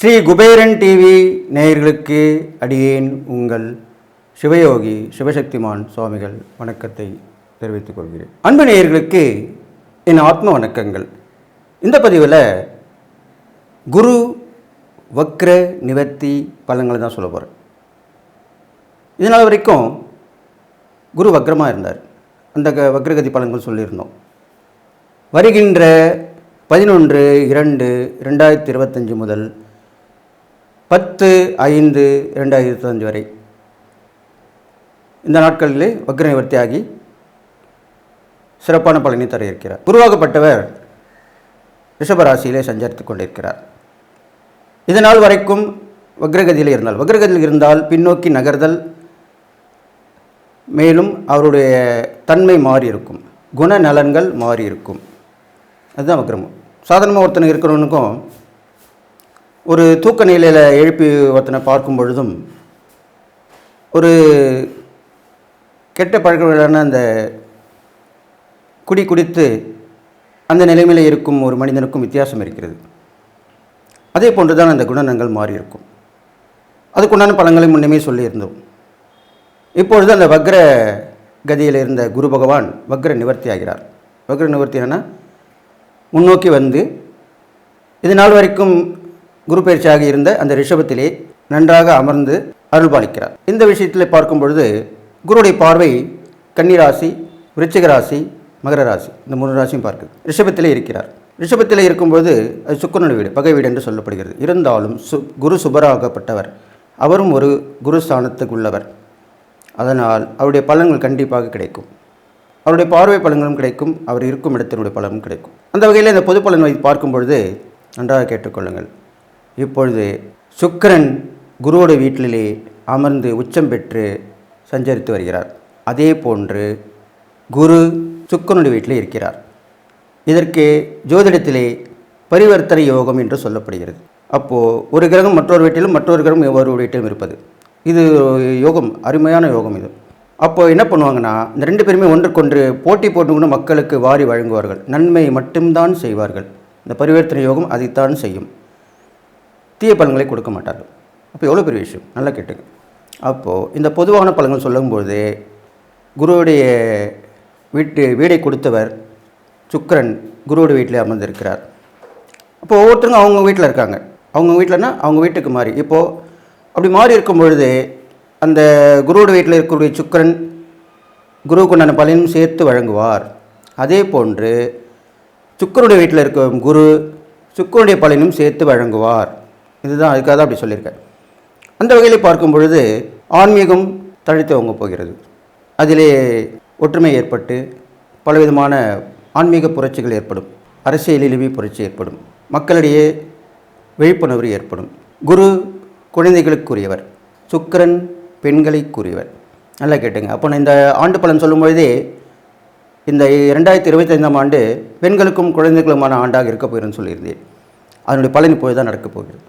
Sri Kuberan TV நேயர்களுக்கு அடியேன் உங்கள் சிவயோகி சிவசக்திமான் சுவாமிகள் வணக்கத்தை தெரிவித்துக் கொள்கிறேன். அன்பு நேயர்களுக்கு என் ஆத்ம வணக்கங்கள். இந்த பதிவில் குரு வக்ர நிவர்த்தி பலன்களை தான் சொல்ல போகிறேன் இதனால் வரைக்கும் குரு வக்ரமாக இருந்தார். அந்த க- வக்ரகதி பலன்கள் சொல்லியிருந்தோம். வருகின்ற பதினொன்று இரண்டு ரெண்டாயிரத்தி இருபத்தஞ்சு முதல் பத்து ஐந்து ரெண்டாயிரத்தி இருபத்தஞ்சி வரை இந்த நாட்களிலே வக்ர நிவர்த்தியாகி சிறப்பான பலனை தர இருக்கிறார். உருவாக்கப்பட்டவர் ரிஷபராசியிலே சஞ்சரித்து கொண்டிருக்கிறார். இதனால் வரைக்கும் வக்ரகதியில் இருந்தால் வக்ரகதியில் இருந்தால் பின்னோக்கி நகர்தல் மேலும் அவருடைய தன்மை மாறி இருக்கும் குணநலன்கள் மாறி இருக்கும் அதுதான் வக்ரமம் சாதாரணமாக ஒருத்தனை இருக்கிறவனுக்கும் ஒரு தூக்க நிலையில் எழுப்பி ஒருத்தனை பார்க்கும் பொழுதும் ஒரு கெட்ட பழக்கங்களான அந்த குடி குடித்து அந்த நிலைமையில் இருக்கும் ஒரு மனிதனுக்கும் வித்தியாசம் இருக்கிறது. அதே போன்று தான் அந்த குணநங்கள் மாறி இருக்கும் அதுக்குண்டான பழங்களை முன்னமே சொல்லியிருந்தோம். இப்பொழுது அந்த வக்ர கதியில் இருந்த குரு பகவான் வக்ர நிவர்த்தி ஆகிறார். வக்ர நிவர்த்தி என்னன்னா முன்னோக்கி வந்து இது நாள் வரைக்கும் குரு பயிற்சியாக இருந்த அந்த ரிஷபத்திலே நன்றாக அமர்ந்து அருள்பாலிக்கிறார் இந்த விஷயத்தில் பார்க்கும் பொழுது குருடைய பார்வை கன்னிராசி விருச்சிக ராசி மகர ராசி இந்த மூணு ராசியும் பார்க்குது. ரிஷபத்திலே இருக்கிறார். ரிஷபத்திலே இருக்கும்போது அது சுக்கரனுடைய வீடு பகை வீடு என்று சொல்லப்படுகிறது. இருந்தாலும் சு குரு சுபராகப்பட்டவர். அவரும் ஒரு குரு ஸ்தானத்துக்கு உள்ளவர் அதனால் அவருடைய பலன்கள் கண்டிப்பாக கிடைக்கும். அவருடைய பார்வை பலன்களும் கிடைக்கும். அவர் இருக்கும் இடத்தினுடைய பலனும் கிடைக்கும். அந்த வகையில் இந்த பொது பலன் வைத்து பார்க்கும் பொழுது நன்றாக கேட்டுக்கொள்ளுங்கள். இப்பொழுது சுக்கிரன் குருவோட வீட்டிலே அமர்ந்து உச்சம் பெற்று சஞ்சரித்து வருகிறார். அதே போன்று குரு சுக்கிரனுடைய வீட்டிலே இருக்கிறார். இதற்கு ஜோதிடத்திலே பரிவர்த்தனை யோகம் என்று சொல்லப்படுகிறது. அப்போது ஒரு கிரகம் மற்றொரு வீட்டிலும் மற்றொரு கிரகம் ஒரு வீட்டிலும் இருப்பது. இது யோகம் அருமையான யோகம் இது. அப்போ என்ன பண்ணுவாங்கன்னா இந்த ரெண்டு பேருமே ஒன்றுக்கொன்று போட்டி போட்டுக்கொண்டு மக்களுக்கு வாரி வழங்குவார்கள். நன்மை மட்டும்தான் செய்வார்கள். இந்த பரிவர்த்தனை யோகம் அதைத்தான் செய்யும். தீய பலன்களை கொடுக்க மாட்டார்கள். அப்போ எவ்வளோ பெரிய விஷயம்? நல்லா கேட்டுங்க. அப்போது இந்த பொதுவான பலன்கள் சொல்லும்போது குருவுடைய வீட்டு வீடை கொடுத்தவர் சுக்கரன் குருவோட வீட்டில் அமர்ந்திருக்கிறார். அப்போ ஒவ்வொருத்தருங்க அவங்க வீட்டில் இருக்காங்க. அவங்க வீட்டிலனா அவங்க வீட்டுக்கு மாறி. இப்போது அப்படி மாறி இருக்கும் பொழுது அந்த குருவோட வீட்டில் இருக்கக்கூடிய சுக்கிரன் குருவுக்கு உண்டான பலனும் சேர்த்து வழங்குவார். அதே போன்று சுக்கரனுடைய வீட்டில் இருக்கும் குரு சுக்கரனுடைய பலனும் சேர்த்து வழங்குவார். இதுதான் அதுக்காக தான் அப்படி சொல்லியிருக்கேன் அந்த வகையில் பார்க்கும் பொழுது ஆன்மீகம் தழைத்து வாங்க போகிறது. அதிலே ஒற்றுமை ஏற்பட்டு பலவிதமான ஆன்மீக புரட்சிகள் ஏற்படும். அரசியலிலுமே புரட்சி ஏற்படும். மக்களிடையே விழிப்புணர்வு ஏற்படும். குரு குழந்தைகளுக்குரியவர் சுக்கிரன் பெண்களுக்குரியவர். நல்லா கேட்டுங்க. அப்போ நான் இந்த ஆண்டு பலன் சொல்லும்பொழுதே இந்த இரண்டாயிரத்தி இருபத்தைந்தாம் ஆண்டு பெண்களுக்கும் குழந்தைகளுமான ஆண்டாக இருக்க போகிறேன்னு சொல்லியிருந்தேன். அதனுடைய பலன் இப்போது தான் நடக்கப் போகிறது.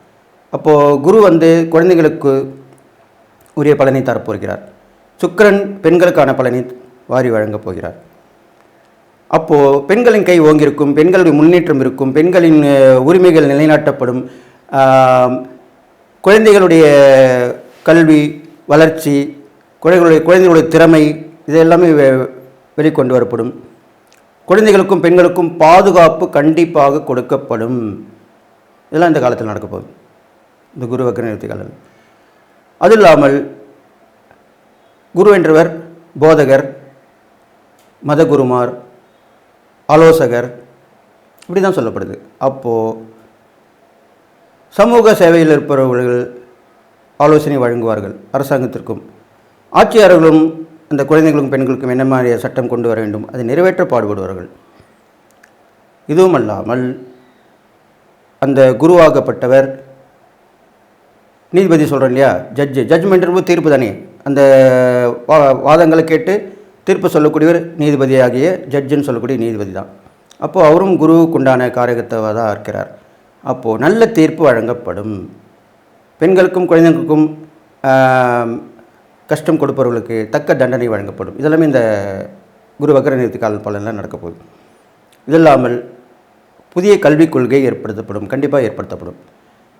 அப்போது குரு வந்து குழந்தைகளுக்கு உரிய பலனை தரப்போகிறார் சுக்கிரன் பெண்களுக்கான பலனை வாரி வழங்கப் போகிறார். அப்போது பெண்களின் கை ஓங்கியிருக்கும் பெண்களுடைய முன்னேற்றம் இருக்கும் பெண்களின் உரிமைகள் நிலைநாட்டப்படும் குழந்தைகளுடைய கல்வி வளர்ச்சி குழந்தைகளுடைய குழந்தைகளுடைய திறமை இது எல்லாமே வெ- வெளிக்கொண்டு வரப்படும். குழந்தைகளுக்கும் பெண்களுக்கும் பாதுகாப்பு கண்டிப்பாக கொடுக்கப்படும். இதெல்லாம் இந்த காலத்தில் நடக்க போகுது. இந்த குரு வக்கர காலம் அது இல்லாமல் குரு என்றவர் போதகர் மதகுருமார் ஆலோசகர் இப்படி தான் சொல்லப்படுது. அப்போது சமூக சேவையில் இருப்பவர்கள் ஆலோசனை வழங்குவார்கள் அரசாங்கத்திற்கும். ஆட்சியாளர்களும் அந்த குழந்தைகளுக்கும் பெண்களுக்கும் என்ன மாதிரிய சட்டம் கொண்டு வர வேண்டும் அதை நிறைவேற்ற பாடுபடுவார்கள். இதுவும் அல்லாமல் அந்த குருவாகப்பட்டவர் நீதிபதி சொல்கிறோம் இல்லையா? ஜட்ஜு ஜட்ஜ்மெண்ட் தீர்ப்பு தானே. அந்த வா வாதங்களை கேட்டு தீர்ப்பு சொல்லக்கூடியவர் நீதிபதியாகிய ஜட்ஜுன்னு சொல்லக்கூடிய நீதிபதி தான். அப்போது அவரும் குருவுக்குண்டான காரகத்தவாக தான் இருக்கிறார். அப்போது நல்ல தீர்ப்பு வழங்கப்படும். பெண்களுக்கும் குழந்தைகளுக்கும் கஷ்டம் கொடுப்பவர்களுக்கு தக்க தண்டனை வழங்கப்படும். இதெல்லாமே இந்த குரு வக்கர நிறுத்தி கால பலன்லாம் நடக்க போகுது இது இல்லாமல் புதிய கல்விக் கொள்கை ஏற்படுத்தப்படும் கண்டிப்பாக ஏற்படுத்தப்படும்.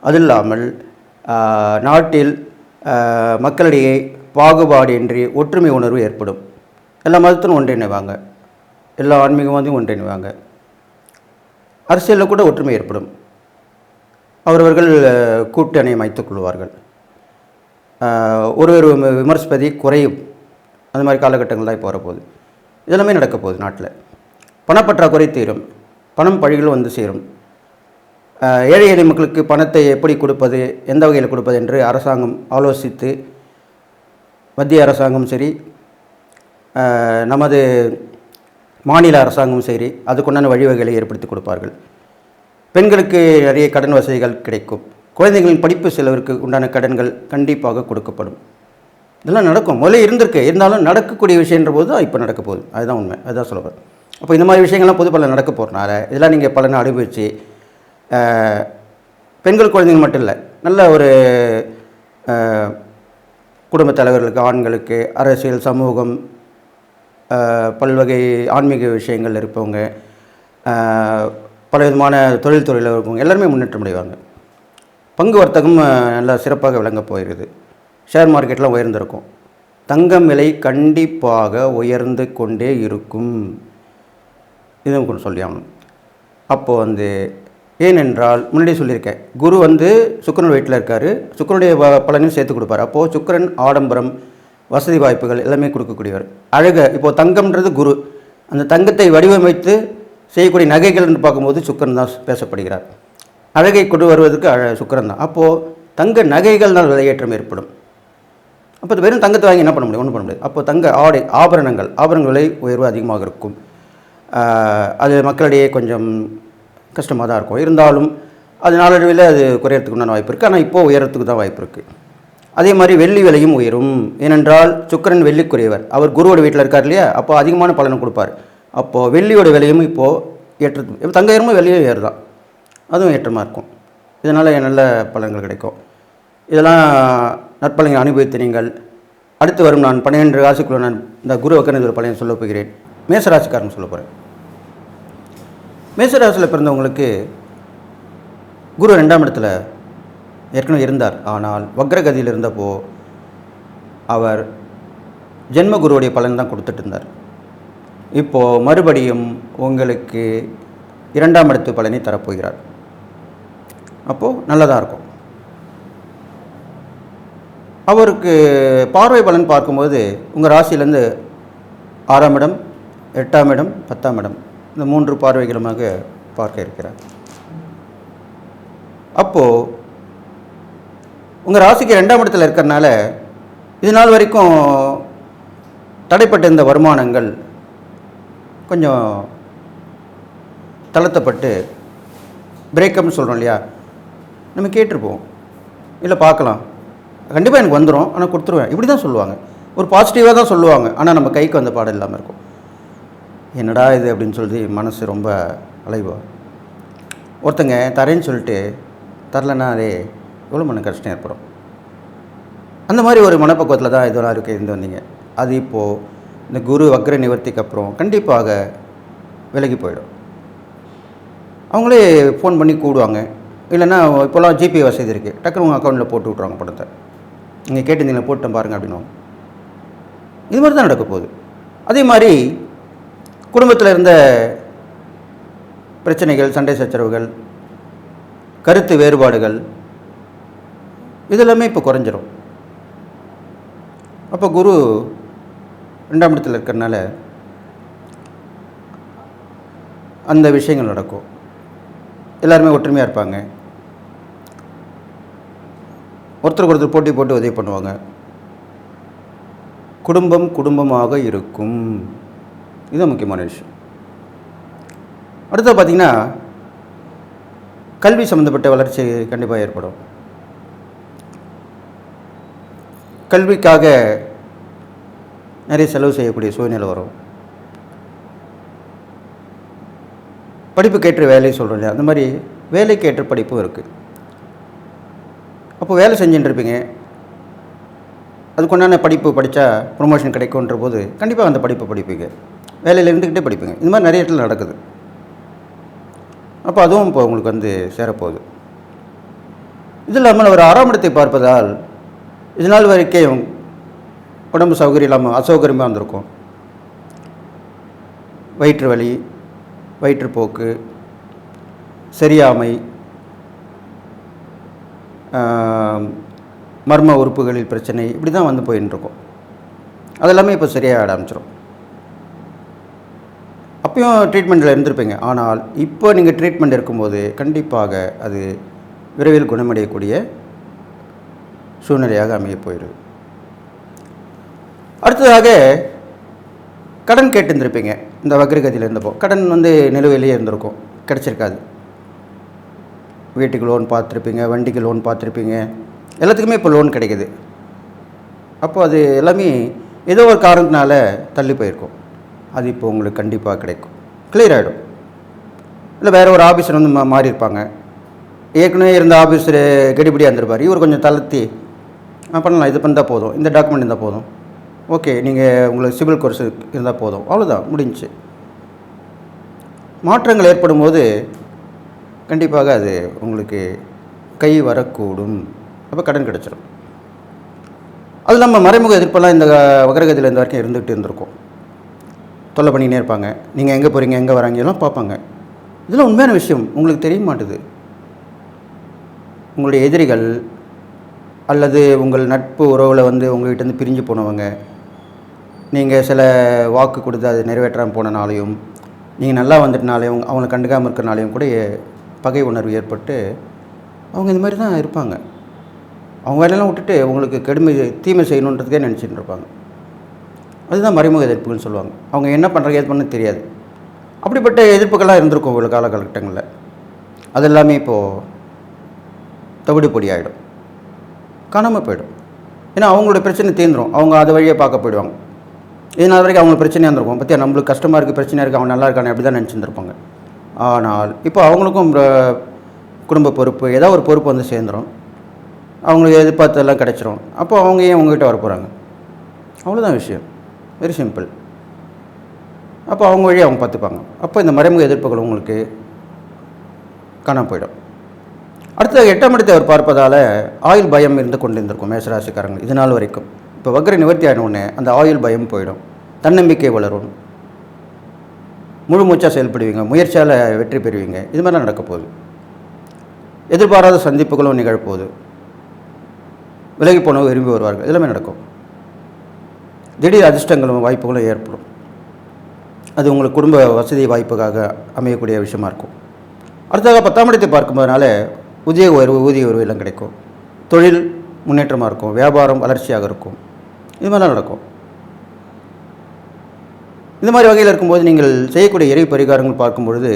அது இல்லாமல் நாட்டில் மக்களிடையே பாகுபாடின்றி ஒற்றுமை உணர்வு ஏற்படும். எல்லா மதத்திலும் ஒன்றிணைவாங்க. எல்லா ஆன்மீகவாதியும் ஒன்றிணைவாங்க. அரசியலில் கூட ஒற்றுமை ஏற்படும். அவரவர்கள் கூட்டணி அமைத்துக் கொள்வார்கள். ஒருவர் விமர்சிப்பதி விமர்சிப்பதை குறையும். அந்த மாதிரி காலகட்டங்கள் தான் இப்போ வரப்போகுது. இதெல்லாமே நடக்க போகுது நாட்டில். பணப்பற்றாக்குறை தீரும். பணம் பழிகள் வந்து சேரும். ஏழை எளிய மக்களுக்கு பணத்தை எப்படி கொடுப்பது எந்த வகையில் கொடுப்பது என்று அரசாங்கம் ஆலோசித்து மத்திய அரசாங்கம் சரி நமது மாநில அரசாங்கம் சரி அதுக்குண்டான வழிவகைகளை ஏற்படுத்தி கொடுப்பார்கள். பெண்களுக்கு நிறைய கடன் வசதிகள் கிடைக்கும். குழந்தைகளின் படிப்பு செலவிற்கு உண்டான கடன்கள் கண்டிப்பாக கொடுக்கப்படும். இதெல்லாம் நடக்கும். முதல்ல இருந்திருக்கு. இருந்தாலும் நடக்கக்கூடிய விஷயன்ற போது தான் இப்போ நடக்க போகுது. அதுதான் உண்மை. அதுதான் சொல்லுவேன் அப்போ இந்த மாதிரி விஷயங்கள்லாம் பொது பலன் நடக்க போகிறனால இதெல்லாம் நீங்கள் பலனை அனுபவித்து பெண்கள் குழந்தைகள் மட்டும் இல்லை நல்ல ஒரு குடும்பத் தலைவர்களுக்கு ஆண்களுக்கு அரசியல் சமூகம் பல்வகை ஆன்மீக விஷயங்கள் இருப்பவங்க பல விதமான தொழில் துறையில் இருக்கவங்க எல்லாருமே முன்னேற்றம் அடைவாங்க. பங்கு வர்த்தகம் நல்லா சிறப்பாக விளங்க போயிருக்குது ஷேர் மார்க்கெட்லாம் உயர்ந்திருக்கும். தங்கம் விலை கண்டிப்பாக உயர்ந்து கொண்டே இருக்கும். இதுவும் கொஞ்சம் சொல்லி ஆகணும். அப்போது வந்து ஏனென்றால் முன்னாடியே சொல்லியிருக்கேன். குரு வந்து சுக்கிரன் வீட்டில் இருக்கார். சுக்கிரனுடைய பலனையும் சேர்த்து கொடுப்பார். அப்போது சுக்கரன் ஆடம்பரம் வசதி வாய்ப்புகள் எல்லாமே கொடுக்கக்கூடியவர். அழக இப்போது தங்கம்ன்றது குரு. அந்த தங்கத்தை வடிவமைத்து செய்யக்கூடிய நகைகள்னு பார்க்கும்போது சுக்கரன் தான் பேசப்படுகிறார். அழகை கொண்டு வருவதற்கு அழ சுக்கரன் தான். அப்போது தங்க நகைகள்னால் விலையேற்றம் ஏற்படும். அப்போ வெறும் தங்கத்தை வாங்கி என்ன பண்ண முடியும்? ஒன்றும் பண்ண முடியாது. அப்போ தங்க ஆடை ஆபரணங்கள் ஆபரணங்கள் விலை உயர்வு அதிகமாக இருக்கும். அது மக்களிடையே கொஞ்சம் கஷ்டமாக தான் இருக்கும். இருந்தாலும் அது நாளடைவில் அது குறையறதுக்கு உண்டான வாய்ப்பு இருக்குது ஆனால் இப்போது உயரத்துக்கு தான் வாய்ப்பு இருக்குது அதே மாதிரி வெள்ளி விலையும் உயரும். ஏனென்றால் சுக்கரன் வெள்ளிக்குரியவர். அவர் குருவோட வீட்டில் இருக்கார் இல்லையா? அப்போ அதிகமான பலனை கொடுப்பார். அப்போது வெள்ளியோட விலையும் இப்போது ஏற்றது இப்போ தங்க ஏறுமோ வெள்ளியும் ஏறுதான் அதுவும் ஏற்றமாக இருக்கும். இதனால் நல்ல பலன்கள் கிடைக்கும். இதெல்லாம் நற்பலன்களை அனுபவித்து நீங்கள் அடுத்து வரும் நான் பன்னிரெண்டு ராசிக்குள்ள நான் இந்த குரு வக்கரன் ஒரு பலனை சொல்லப் போகிறேன். மேசராசிக்காரன் சொல்ல போகிறேன் மேசராசியில் பிறந்தவங்களுக்கு குரு ரெண்டாம் இடத்துல ஏற்கனவே இருந்தார். ஆனால் வக்ரகதியில் இருந்தப்போ அவர் ஜென்ம குருவுடைய பலன் தான் கொடுத்துட்டு இருந்தார். இப்போது மறுபடியும் உங்களுக்கு இரண்டாம் இடத்து பலனை தரப்போகிறார். அப்போது நல்லதாக இருக்கும். அவருக்கு பார்வை பலன் பார்க்கும்போது உங்கள் ராசியிலேருந்து ஆறாம் இடம் எட்டாம் இடம் பத்தாம் இடம் இந்த மூன்று பார்வைகளுமாக பார்க்க இருக்கிறார். அப்போது உங்கள் ராசிக்கு ரெண்டாம் இடத்துல இருக்கிறனால இது நாள் வரைக்கும் தடைப்பட்ட இந்த வருமானங்கள் கொஞ்சம் தளர்த்தப்பட்டு பிரேக்கப்னு சொல்கிறோம் இல்லையா? நம்ம கேட்டிருப்போம். இல்லை பார்க்கலாம். கண்டிப்பாக எனக்கு வந்துடும் ஆனால் கொடுத்துருவேன். இப்படி தான் சொல்லுவாங்க. ஒரு பாசிட்டிவாக தான் சொல்லுவாங்க. ஆனால் நம்ம கைக்கு வந்த பாடம் இல்லாமல் இருக்கும். என்னடா இது அப்படின்னு சொல்லி மனசு ரொம்ப அலைவா. ஒருத்தங்க தரேன்னு சொல்லிட்டு தரலன்னா அதே எவ்வளோ மன கஷ்டம் ஏற்படும். அந்த மாதிரி ஒரு மனப்பக்குவத்தில் தான் இதெல்லாம் இருக்குது இருந்து வந்தீங்க அது இப்போது இந்த குரு வக்ர நிவர்த்திக்கு அப்புறம் கண்டிப்பாக விலகி போயிடும். அவங்களே ஃபோன் பண்ணி கூடுவாங்க. இல்லைன்னா இப்போல்லாம் ஜிபே வசதி இருக்குது டக்குனு உங்கள் அக்கௌண்ட்டில் போட்டு விட்ருவாங்க பணத்தை. நீங்கள் கேட்டிருந்தீங்களா போட்டேன் பாருங்கள் அப்படின்னுவாங்க. இது மாதிரி தான் நடக்க போகுது. அதே மாதிரி குடும்பத்தில் இருந்த பிரச்சனைகள் சண்டை சச்சரவுகள் கருத்து வேறுபாடுகள் இதெல்லாமே இப்போ குறைஞ்சிரும். அப்போ குரு ரெண்டாம் இடத்துல இருக்கிறனால அந்த விஷயங்கள் நடக்கும். எல்லாருமே ஒற்றுமையாக இருப்பாங்க. ஒருத்தருக்கு ஒருத்தர் போட்டி போட்டு உதவி பண்ணுவாங்க. குடும்பம் குடும்பமாக இருக்கும். இது முக்கியமான விஷயம். அடுத்து பார்த்திங்கன்னா கல்வி சம்மந்தப்பட்ட வளர்ச்சி கண்டிப்பாக ஏற்படும். கல்விக்காக நிறைய செலவு செய்யக்கூடிய சூழ்நிலை வரும். படிப்பு கேட்டு வேலையை சொல்கிறோம் இல்லையா? அந்த மாதிரி வேலைக்கேற்ற படிப்பும் இருக்குது அப்போ வேலை செஞ்சுட்டுருப்பீங்க. அதுக்குண்டான படிப்பு படித்தா ப்ரொமோஷன் கிடைக்குன்ற போது கண்டிப்பாக அந்த படிப்பை படிப்பீங்க. வேலையில் இருந்துக்கிட்டே படிப்பீங்க. இந்த மாதிரி நிறைய இடத்துல நடக்குது. அப்போ அதுவும் இப்போ உங்களுக்கு வந்து சேரப்போகுது. இது இல்லாமல் ஒரு ஆறாம் இடத்தை பார்ப்பதால் இது நாள் வரைக்கும் உடம்பு சௌகரியம் இல்லாமல் அசௌகரியமாக வந்திருக்கும் வயிற்று வலி வயிற்றுப்போக்கு சரியாமை மர்ம உறுப்புகளில் பிரச்சனை இப்படி தான் வந்து போயின்னு இருக்கும் அதெல்லாமே இப்போ சரியாக ஆரம்பிச்சிடும் அப்பயும் ட்ரீட்மெண்ட்டில் இருந்திருப்பீங்க. ஆனால் இப்போ நீங்கள் ட்ரீட்மெண்ட் இருக்கும்போது கண்டிப்பாக அது விரைவில் குணமடையக்கூடிய சூழ்நிலையாக அமைய போயிடுது அடுத்ததாக கடன் கேட்டிருந்திருப்பீங்க. இந்த வக்ரகதியில் இருந்தப்போ. கடன் வந்து நிலுவையிலேயே இருந்திருக்கும். கிடச்சிருக்காது. வீட்டுக்கு லோன் பார்த்துருப்பீங்க வண்டிக்கு லோன் பார்த்துருப்பீங்க. எல்லாத்துக்குமே இப்போ லோன் கிடைக்கிது. அப்போ அது எல்லாமே ஏதோ ஒரு காரணத்தினால தள்ளி போயிருக்கும். அது இப்போ உங்களுக்கு கண்டிப்பாக கிடைக்கும். கிளியர் ஆகிடும் இல்லை வேறு ஒரு ஆஃபீஸர் வந்து மா மாறியிருப்பாங்க. ஏற்கனவே இருந்த ஆஃபீஸர் கெடிபடியாக இருந்திருப்பார். இவர் கொஞ்சம் தளர்த்தி பண்ணலாம் இது பண்ணால் போதும். இந்த டாக்குமெண்ட் இருந்தால் போதும். ஓகே நீங்கள் உங்களுக்கு சிவில் கோர்ஸ் இருந்தால் போதும். அவ்வளோதான் முடிஞ்சுச்சு மாற்றங்கள் ஏற்படும் போது கண்டிப்பாக அது உங்களுக்கு கை வரக்கூடும். அப்போ கடன் கிடச்சிடும் அது நம்ம மறைமுக எதிர்ப்பெல்லாம் இந்த வகரகதியில் இந்த வரைக்கும் இருந்துகிட்டு இருந்திருக்கோம். தொல்லை பண்ணினே இருப்பாங்க. நீங்கள் எங்கே போகிறீங்க எங்கே வராங்க எல்லாம் பார்ப்பாங்க. இதெல்லாம் உண்மையான விஷயம். உங்களுக்கு தெரிய மாட்டுது. உங்களுடைய எதிரிகள் அல்லது உங்கள் நட்பு உறவில் வந்து உங்கள்கிட்டருந்து பிரிஞ்சு போனவங்க நீங்கள் சில வாக்கு கொடுத்து அது நிறைவேற்றாமல் போனனாலையும் நீங்கள் நல்லா வந்துட்டனாலையும் அவங்கள கண்டுக்காமல் இருக்கிறனாலையும் கூட பகை உணர்வு ஏற்பட்டு அவங்க இந்த மாதிரி தான் இருப்பாங்க. அவங்க வேலையெல்லாம் விட்டுட்டு உங்களுக்கு கெடுமை தீமை செய்யணுன்றதுக்கே நினச்சிட்டு இருப்பாங்க. அதுதான் மறைமுக எதிர்ப்புகள்னு சொல்லுவாங்க. அவங்க என்ன பண்ணுறாங்க ஏது பண்ண தெரியாது. அப்படிப்பட்ட எதிர்ப்புகள்லாம் இருந்திருக்கும் உங்களுக்கு காலகட்டங்களில். அது எல்லாமே இப்போது தவிடு பொடி ஆகிடும் காணாமல் போயிடும். ஏன்னா அவங்களோட பிரச்சனை தீர்ந்துரும் அவங்க அது வழியே பார்க்க போயிடுவாங்க. இதனால் வரைக்கும் அவங்களுக்கு பிரச்சனையாக இருந்திருக்கும். பற்றியா நம்மளுக்கு கஷ்டமாக இருக்குது பிரச்சனையாக இருக்குது அவன் நல்லா இருக்கானே அப்படி தான் நினச்சிருந்துருப்பாங்க. ஆனால் இப்போ அவங்களுக்கும் குடும்ப பொறுப்பு ஏதோ ஒரு பொறுப்பு வந்து சேர்ந்துடும் அவங்களுக்கு எதிர்பார்த்ததெல்லாம் கிடச்சிரும். அப்போ அவங்க ஏன் உங்ககிட்ட வர போகிறாங்க அவ்வளோதான் விஷயம். வெரி சிம்பிள் அப்போ அவங்க வழியை அவங்க பார்த்துப்பாங்க. அப்போ இந்த மறைமுக எதிர்ப்புகள் உங்களுக்கு காணாம போயிடும். அடுத்தது எட்டாம் இடத்தை அவர் பார்ப்பதால் ஆயுள் பயம் இருந்து கொண்டு இருந்திருக்கும் மேசராசிக்காரங்க இது நாள் வரைக்கும். இப்போ வக்ர நிவர்த்தி ஆனவுடனே உடனே அந்த ஆயுள் பயம் போயிடும். தன்னம்பிக்கை வளரும். முழு மூச்சாக செயல்படுவீங்க முயற்சியால் வெற்றி பெறுவீங்க. இது மாதிரிலாம் நடக்க போகுது. எதிர்பாராத சந்திப்புகளும் நிகழப்போகுது. விலகி போனவங்க விரும்பி வருவார்கள். எல்லாமே நடக்கும். திடீர் அதிர்ஷ்டங்களும் வாய்ப்புகளும் ஏற்படும். அது உங்களுக்கு குடும்ப வசதி வாய்ப்புக்காக அமையக்கூடிய விஷயமா இருக்கும். அடுத்ததாக பத்தாம் இடத்தை பார்க்கும்போதுனால உதய உயர்வு ஊதிய உயர்வு எல்லாம் கிடைக்கும். தொழில் முன்னேற்றமாக இருக்கும். வியாபாரம் வளர்ச்சியாக இருக்கும். இது மாதிரிலாம் நடக்கும். இந்த மாதிரி வகையில் இருக்கும்போது நீங்கள் செய்யக்கூடிய இறை பரிகாரங்கள் பார்க்கும் பொழுது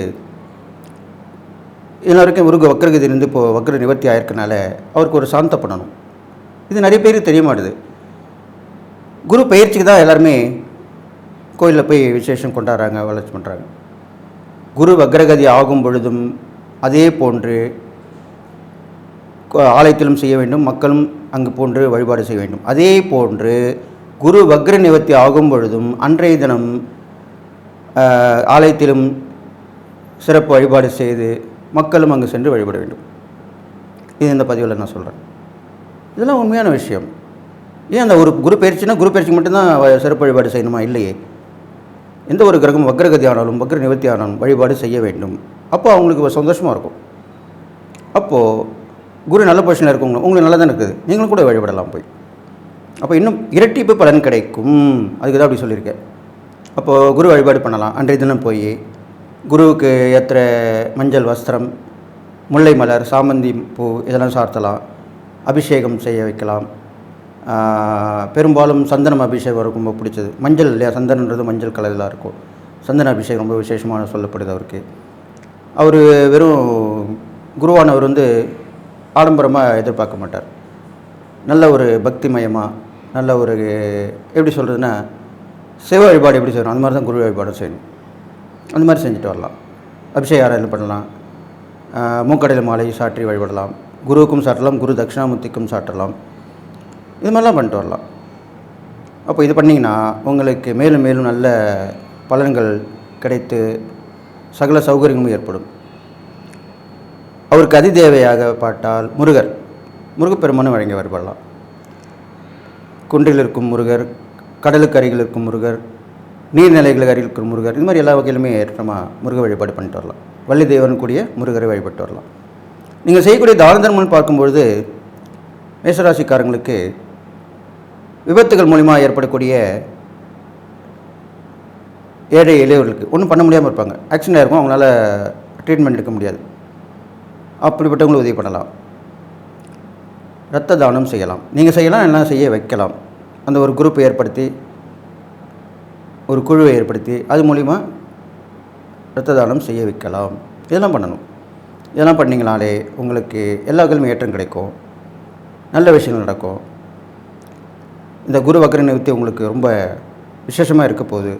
இன்ன வரைக்கும் முருக வக்ரகதி இருந்து இப்போ வக்ர நிவர்த்தி ஆயிருக்கனால அவருக்கு ஒரு சாந்த பண்ணணும். இது நிறைய பேருக்கு தெரிய மாட்டுது. குரு பயிற்சிக்கு தான் எல்லாருமே கோயிலில் போய் விசேஷம் கொண்டாடுறாங்க வளர்ச்சி பண்ணுறாங்க குரு வக்ரகதி ஆகும் பொழுதும் அதே போன்று ஆலயத்திலும் செய்ய வேண்டும் மக்களும் அங்கு போன்று வழிபாடு செய்ய வேண்டும். அதே போன்று குரு வக்ர நிவர்த்தி ஆகும் பொழுதும் அன்றைய தினம் ஆலயத்திலும் சிறப்பு வழிபாடு செய்து மக்களும் அங்கு சென்று வழிபட வேண்டும். இது இந்த பதிவில் நான் சொல்கிறேன் இதெல்லாம் உண்மையான விஷயம். ஏன் அந்த ஒரு குரு பயிற்சினா குரு பயிற்சிக்கு மட்டும்தான் சிறப்பு வழிபாடு செய்யணுமா? இல்லையே. எந்த ஒரு கிரகம் வக்ரகதி ஆனாலும் வக்ர நிவர்த்தி ஆனாலும் வழிபாடு செய்ய வேண்டும். அப்போ அவங்களுக்கு சந்தோஷமாக இருக்கும். அப்போது குரு நல்ல பொசிஷனில் இருக்கவங்க உங்களுக்கு நல்லா தான் இருக்குது நீங்களும் கூட வழிபடலாம் போய். அப்போ இன்னும் இரட்டிப்பு பலன் கிடைக்கும். அதுக்கு தான் அப்படி சொல்லியிருக்கேன். அப்போது குரு வழிபாடு பண்ணலாம். அன்றைய தினம் போய் குருவுக்கு ஏற்ற மஞ்சள் வஸ்திரம் முல்லை மலர் சாமந்தி பூ இதெல்லாம் சார்த்தலாம். அபிஷேகம் செய்ய வைக்கலாம். பெரும்பாலும் சந்தனம் அபிஷேகம் ரொம்ப பிடிச்சது. மஞ்சள் இல்லையா? சந்தனன்றது மஞ்சள் கலரில் இருக்கும். சந்தன அபிஷேகம் ரொம்ப விசேஷமான சொல்லப்படுது அவருக்கு. அவர் வெறும் குருவானவர் வந்து ஆடம்பரமாக எதிர்பார்க்க மாட்டார். நல்ல ஒரு பக்திமயமாக நல்ல ஒரு எப்படி சொல்கிறதுன்னா சிவ வழிபாடு எப்படி செய்யணும்? அந்த மாதிரி தான் குரு வழிபாடு செய்யணும். அந்த மாதிரி செஞ்சுட்டு வரலாம். அபிஷேக ஆராதனை பண்ணலாம். மூக்கடையில் மாலை சாற்றி வழிபடலாம். குருவுக்கும் சாட்டலாம் குரு தட்சிணாமூர்த்திக்கும் சாட்டலாம் இது மாதிரிலாம் பண்ணிட்டு வரலாம். அப்போ இது பண்ணிங்கன்னா உங்களுக்கு மேலும் மேலும் நல்ல பலன்கள் கிடைத்து சகல சௌகரியங்களும் ஏற்படும். அவருக்கு அதிதேவையாக பாட்டால் முருகர் முருகப்பெருமானும் வழங்கி வழிபடலாம் குன்றில் இருக்கும் முருகர் கடலுக்கு அருகில் இருக்கும் முருகர் நீர்நிலைகளுக்கு அருகில் இருக்கும் முருகர் இது மாதிரி எல்லா வகையிலுமே ஏற்றமாக முருக வழிபாடு பண்ணிட்டு வரலாம். வள்ளி தேவன் கூடிய முருகரை வழிபட்டு வரலாம். நீங்கள் செய்யக்கூடிய தான தர்மம்னு பார்க்கும்பொழுது மேசராசிக்காரங்களுக்கு விபத்துகள் மூலிமா ஏற்படக்கூடிய ஏழை எளியவர்களுக்கு ஒன்றும் பண்ண முடியாமல் இருப்பாங்க. ஆக்சிடென்ட் ஆகிருக்கும் அவங்களால ட்ரீட்மெண்ட் எடுக்க முடியாது. அப்படிப்பட்டவங்களுக்கு உதவி பண்ணலாம். இரத்த தானம் செய்யலாம். நீங்கள் செய்யலாம் எல்லாம் செய்ய வைக்கலாம். அந்த ஒரு குரூப் ஏற்படுத்தி ஒரு குழுவை ஏற்படுத்தி அது மூலிமா இரத்த தானம் செய்ய வைக்கலாம். இதெல்லாம் பண்ணணும். இதெல்லாம் பண்ணிங்கனாலே உங்களுக்கு எல்லா வகையிலும் ஏற்றம் கிடைக்கும். நல்ல விஷயங்கள் நடக்கும். இந்த குரு வக்கர நிவர்த்தி உங்களுக்கு ரொம்ப விசேஷமாக இருக்க போகுது.